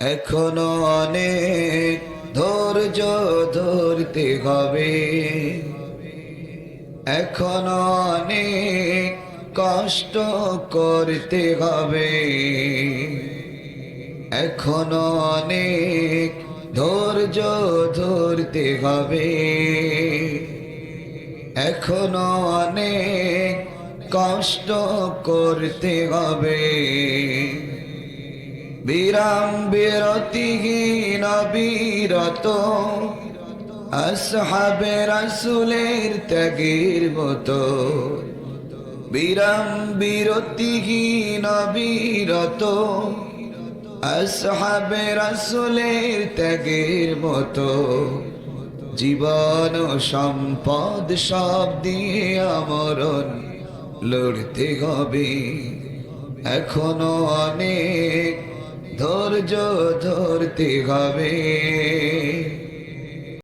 এখনও অনেক ধৈর্য ধরতে হবে। এখনও অনেক কষ্ট করতে হবে। এখনও অনেক ধৈর্য ধরতে হবে। এখনও অনেক কষ্ট করতে হবে। বিরাম বিরতিহীন বিরত আসহাবে রাসুলের ত্যাগের মতো। বিরাম বিরতিহীন বিরত আসহাবে রাসুলের ত্যাগের মতো। জীবন সম্পদ সব দিয়ে আমরণ লড়তে হবে। এখনও অনেক ধৈর্য ধরতে হবে।